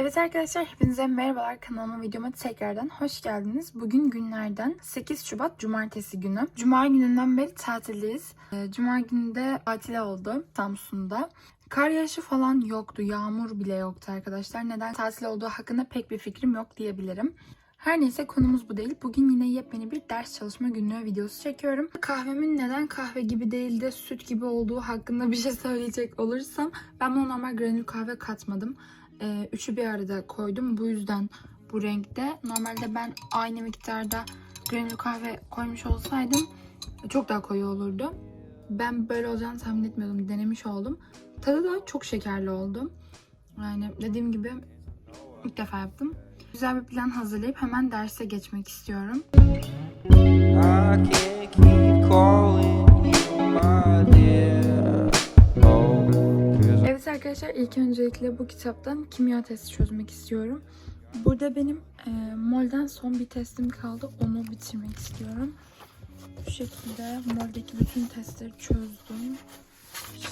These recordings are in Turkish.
Evet arkadaşlar hepinize merhabalar kanalıma videoma tekrardan hoş geldiniz. Bugün günlerden 8 Şubat Cumartesi günü. Cuma gününden beri tatildeyiz. Ee, Cuma günü de tatil oldu Samsun'da. Kar yağışı falan yoktu, yağmur bile yoktu arkadaşlar. Neden tatil olduğu hakkında pek bir fikrim yok diyebilirim. Her neyse konumuz bu değil. Bugün yine yepyeni bir ders çalışma günlüğü videosu çekiyorum. Kahvemin neden kahve gibi değil de süt gibi olduğu hakkında bir şey söyleyecek olursam ben buna normal granül kahve katmadım. Ee, üçü bir arada koydum. Bu yüzden bu renkte. Normalde ben aynı miktarda granül kahve koymuş olsaydım çok daha koyu olurdu. Ben böyle olacağını tahmin etmiyordum. Denemiş oldum. Tadı da çok şekerli oldu. Yani dediğim gibi ilk defa yaptım. Güzel bir plan hazırlayıp hemen derse geçmek istiyorum. I can't keep calling you my dear. Arkadaşlar ilk öncelikle bu kitaptan kimya testi çözmek istiyorum. Burada benim e, molden son bir testim kaldı. Onu bitirmek istiyorum. Bu şekilde moldeki bütün testleri çözdüm.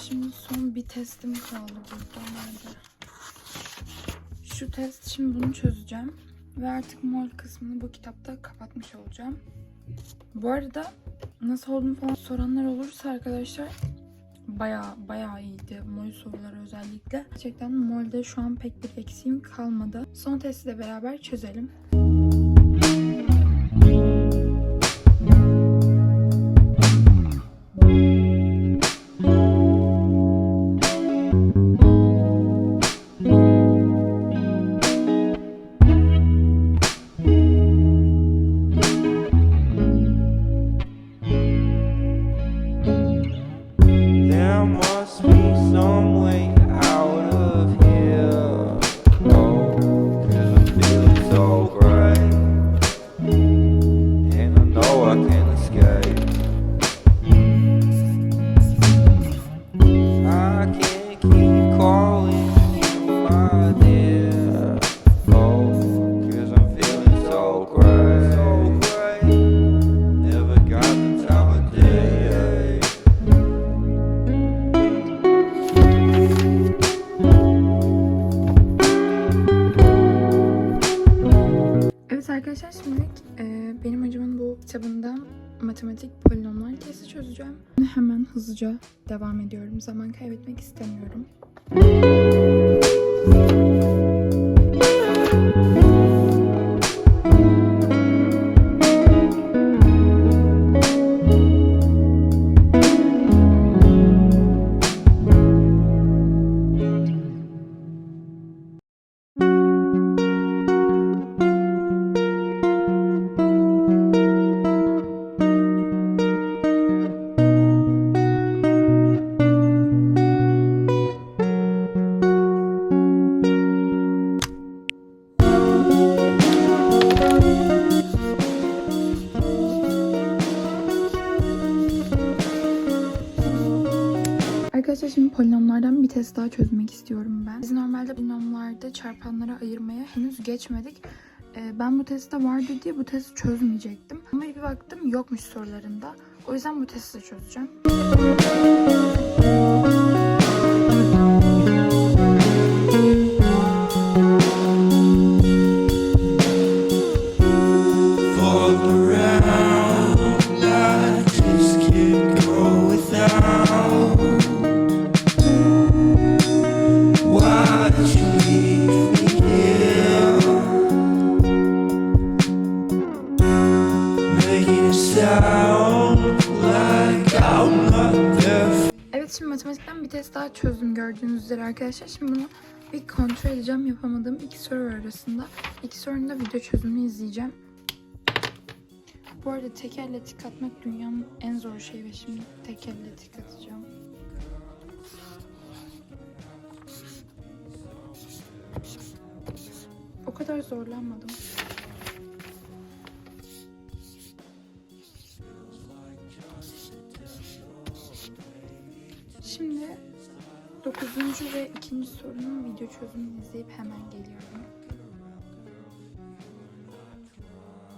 Şimdi son bir testim kaldı burada. Nerede? Şu test şimdi bunu çözeceğim. Ve artık mol kısmını bu kitapta kapatmış olacağım. Bu arada nasıl olduğunu falan soranlar olursa arkadaşlar baya baya iyiydi mol soruları özellikle. Gerçekten molde şu an pek bir eksiğim kalmadı. Son testi de beraber çözelim. someone. Zaman kaybetmek istemiyorum. Daha çözmek istiyorum ben. Biz normalde polinomlarda çarpanlara ayırmaya henüz geçmedik. Ee, ben bu testte vardı diye bu testi çözmeyecektim. Ama bir baktım yokmuş sorularında. O yüzden bu testi de çözeceğim. Arkadaşlar. Şimdi bunu bir kontrol edeceğim. Yapamadığım iki soru arasında. İki sorunun da video çözümünü izleyeceğim. Bu arada tek elle tik atmak dünyanın en zor şeyi ve şimdi tek elle tik atacağım. O kadar zorlanmadım. 9. ve 2. sorunun video çözümünü izleyip hemen geliyorum.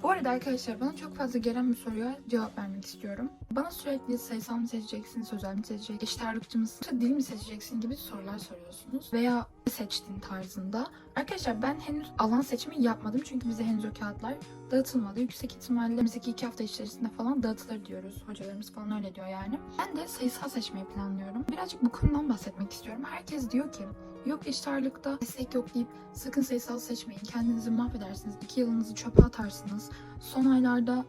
Bu arada arkadaşlar bana çok fazla gelen bir soruya cevap vermek istiyorum. Bana sürekli sayısal mı seçeceksin, sözel mi seçeceksin, eşit ağırlıkçı mısın, dil mi seçeceksin gibi sorular soruyorsunuz. Veya seçtin tarzında. Arkadaşlar ben henüz alan seçimi yapmadım çünkü bize henüz o kağıtlar dağıtılmadı. Yüksek ihtimalle önümüzdeki iki hafta içerisinde falan dağıtılır diyoruz. Hocalarımız falan öyle diyor yani. Ben de sayısal seçmeyi planlıyorum. Birazcık bu konudan bahsetmek istiyorum. Herkes diyor ki yok eşit ağırlıkta destek yok deyip sakın sayısal seçmeyin. Kendinizi mahvedersiniz. iki yılınızı çöpe atarsınız. Son aylarda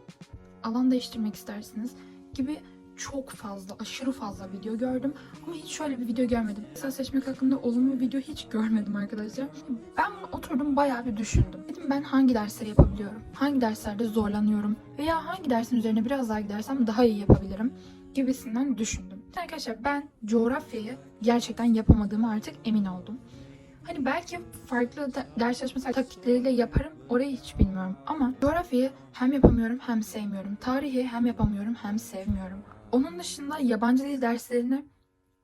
alan değiştirmek istersiniz gibi çok fazla, aşırı fazla video gördüm. Ama hiç şöyle bir video görmedim. Sayısal seçmek hakkında olumlu video hiç görmedim arkadaşlar. Ben bunu oturdum bayağı bir düşündüm. Dedim ben hangi dersleri yapabiliyorum? Hangi derslerde zorlanıyorum? Veya hangi dersin üzerine biraz daha gidersem daha iyi yapabilirim? Gibisinden düşündüm. Arkadaşlar ben coğrafyayı gerçekten yapamadığımı artık emin oldum. Hani belki farklı de- ders çalışma taktikleriyle yaparım. Orayı hiç bilmiyorum. Ama coğrafyayı hem yapamıyorum hem sevmiyorum. Tarihi hem yapamıyorum hem sevmiyorum. Onun dışında yabancı dil derslerini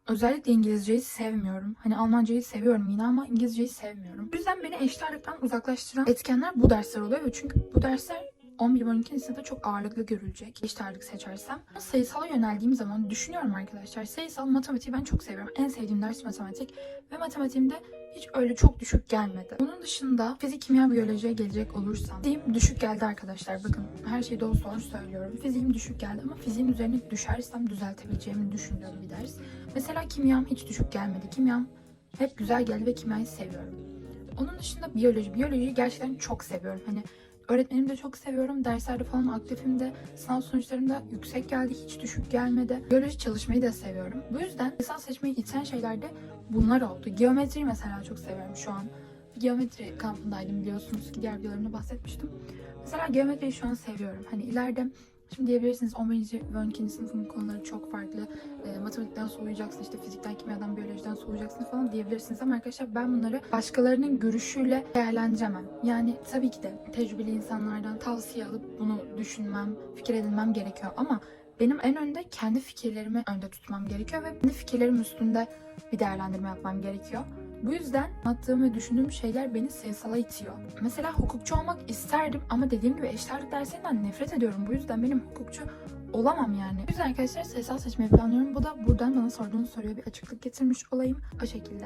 özellikle İngilizceyi sevmiyorum. Hani Almancayı seviyorum yine ama İngilizceyi sevmiyorum. Bu yüzden beni eşit uzaklaştıran etkenler bu dersler oluyor. Çünkü bu dersler 11 ve 12. sınıfta çok ağırlıklı görülecek. Eşit ağırlık seçersem. Sayısala yöneldiğim zaman düşünüyorum arkadaşlar. Sayısal matematiği ben çok seviyorum. En sevdiğim ders matematik. Ve matematiğimde hiç öyle çok düşük gelmedi. Onun dışında fizik, kimya, biyolojiye gelecek olursam fiziğim düşük geldi arkadaşlar. Bakın her şeyi doğru doğru söylüyorum. Fiziğim düşük geldi ama fiziğin üzerine düşersem düzeltebileceğimi düşündüğüm bir ders. Mesela kimyam hiç düşük gelmedi. Kimyam hep güzel geldi ve kimyayı seviyorum. Onun dışında biyoloji. Biyolojiyi gerçekten çok seviyorum. Hani öğretmenimi de çok seviyorum. Derslerde falan aktifim de. Sınav sonuçlarım da yüksek geldi. Hiç düşük gelmedi. Biyoloji çalışmayı da seviyorum. Bu yüzden lisans seçmeyi iten şeyler de bunlar oldu. Geometriyi mesela çok seviyorum şu an. Geometri kampındaydım biliyorsunuz ki diğer videolarımda bahsetmiştim. Mesela geometriyi şu an seviyorum. Hani ileride Şimdi diyebilirsiniz 11. ve 12. sınıfın konuları çok farklı. E, matematikten soğuyacaksın, işte fizikten, kimyadan, biyolojiden soğuyacaksın falan diyebilirsiniz. Ama arkadaşlar ben bunları başkalarının görüşüyle değerlendiremem. Yani tabii ki de tecrübeli insanlardan tavsiye alıp bunu düşünmem, fikir edinmem gerekiyor. Ama benim en önde kendi fikirlerimi önde tutmam gerekiyor ve kendi fikirlerim üstünde bir değerlendirme yapmam gerekiyor. Bu yüzden anlattığım ve düşündüğüm şeyler beni sayısala itiyor. Mesela hukukçu olmak isterdim ama dediğim gibi eşit ağırlık derslerinden nefret ediyorum. Bu yüzden benim hukukçu olamam yani. O yüzden arkadaşlar sayısal seçmeyi planlıyorum. Bu da buradan bana sorduğunuz soruya bir açıklık getirmiş olayım. O şekilde.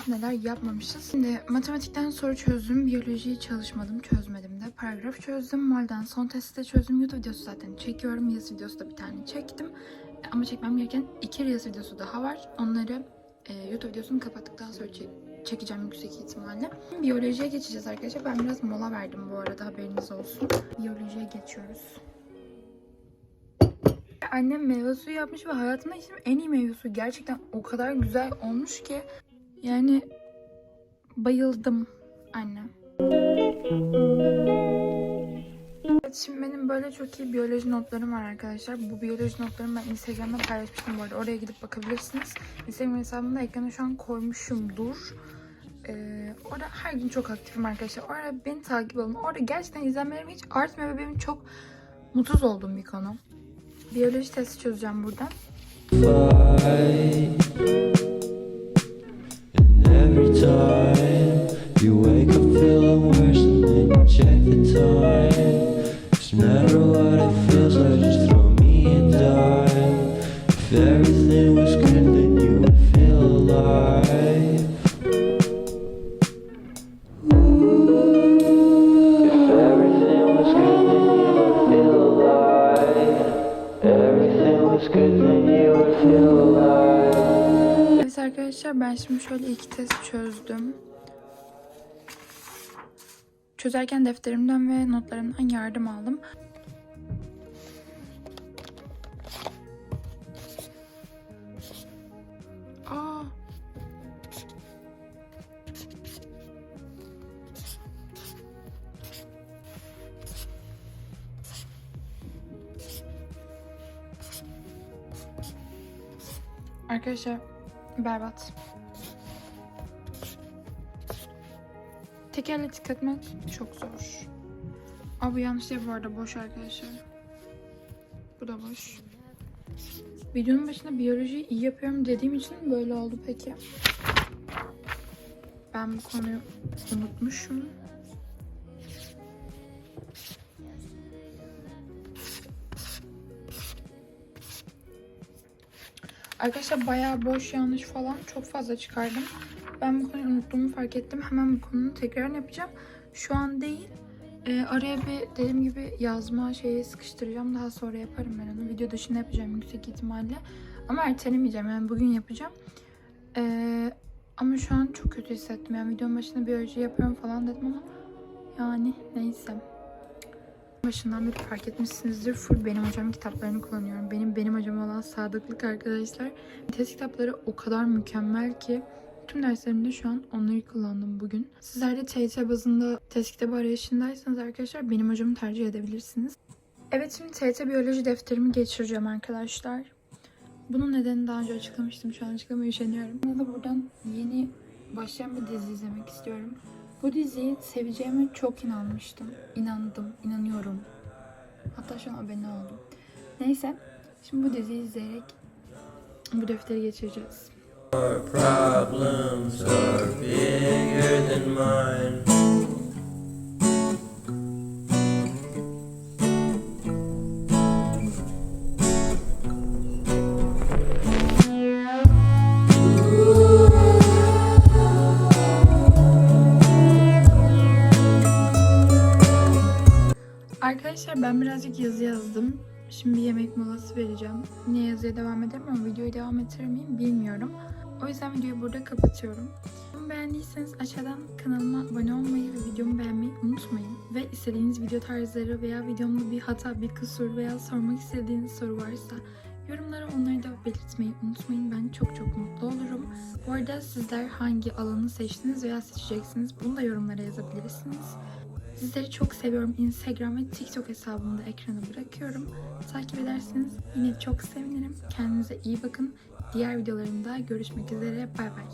Yapmışız neler yapmamışız. Şimdi matematikten soru çözdüm, biyolojiyi çalışmadım çözmedim de. Paragraf çözdüm, molden son testi de çözdüm. YouTube videosu zaten çekiyorum, yazı videosu da bir tane çektim. Ama çekmem gereken iki Reels videosu daha var. Onları e, YouTube videosunu kapattıktan sonra çek- çekeceğim yüksek ihtimalle. Biyolojiye geçeceğiz arkadaşlar. Ben biraz mola verdim bu arada haberiniz olsun. Biyolojiye geçiyoruz. Annem meyve suyu yapmış ve hayatımda içtiğim en iyi meyve suyu. Gerçekten o kadar güzel olmuş ki. Yani bayıldım anne. Evet şimdi benim böyle çok iyi biyoloji notlarım var arkadaşlar. Bu biyoloji notlarımı ben Instagram'da paylaşmıştım bu arada. Oraya gidip bakabilirsiniz. Instagram hesabımda ekrana şu an koymuşumdur. Ee, orada her gün çok aktifim arkadaşlar. Orada beni takip alın. Orada gerçekten izlenmelerim hiç artmıyor ve benim çok mutsuz olduğum bir konu. Biyoloji testi çözeceğim buradan. fight. Evet arkadaşlar ben şimdi şöyle iki test çözdüm. Çözerken defterimden ve notlarımdan yardım aldım. Arkadaşlar berbat. Tekerle tıklatmak çok zor. Aa bu yanlış değil bu arada boş arkadaşlar. Bu da boş. Videonun başında biyolojiyi iyi yapıyorum dediğim için böyle oldu peki. Ben bu konuyu unutmuşum. Arkadaşlar bayağı boş yanlış falan çok fazla çıkardım. Ben bu konuyu unuttuğumu fark ettim. Hemen bu konunun tekrarını yapacağım. Şu an değil. Ee, araya bir dediğim gibi yazma şeyi sıkıştıracağım. Daha sonra yaparım ben onu. Video dışında yapacağım yüksek ihtimalle. Ama ertelemeyeceğim. Yani bugün yapacağım. Ee, ama şu an çok kötü hissettim. Yani videonun başında biyoloji yapıyorum falan dedim ama yani neyse. Başından beri fark etmişsinizdir. Full benim hocamın kitaplarını kullanıyorum. Benim benim hocam olan sadıklık arkadaşlar. Test kitapları o kadar mükemmel ki tüm derslerimde şu an onları kullandım bugün. Sizler de TYT bazında test kitabı arayışındaysanız arkadaşlar benim hocamı tercih edebilirsiniz. Evet şimdi TYT biyoloji defterimi geçireceğim arkadaşlar. Bunun nedenini daha önce açıklamıştım. Şu an açıklamaya üşeniyorum. Ya da buradan yeni başlayan bir dizi izlemek istiyorum. Bu diziyi seveceğime çok inanmıştım. İnandım, inanıyorum. Hatta şu an abone oldum. Neyse, şimdi bu diziyi izleyerek bu defteri geçireceğiz. Our problems are bigger than mine. Arkadaşlar ben birazcık yazı yazdım. Şimdi yemek molası vereceğim. Yine yazıya devam ederim ama videoyu devam ettirir miyim bilmiyorum. O yüzden videoyu burada kapatıyorum. Beğendiyseniz aşağıdan kanalıma abone olmayı ve videomu beğenmeyi unutmayın. Ve istediğiniz video tarzları veya videomda bir hata, bir kusur veya sormak istediğiniz soru varsa yorumlara onları da belirtmeyi unutmayın. Ben çok çok mutlu olurum. Bu arada sizler hangi alanı seçtiniz veya seçeceksiniz bunu da yorumlara yazabilirsiniz. Sizleri çok seviyorum. Instagram ve TikTok hesabımı da ekrana bırakıyorum. Takip ederseniz yine çok sevinirim. Kendinize iyi bakın. Diğer videolarımda görüşmek üzere. Bay bay.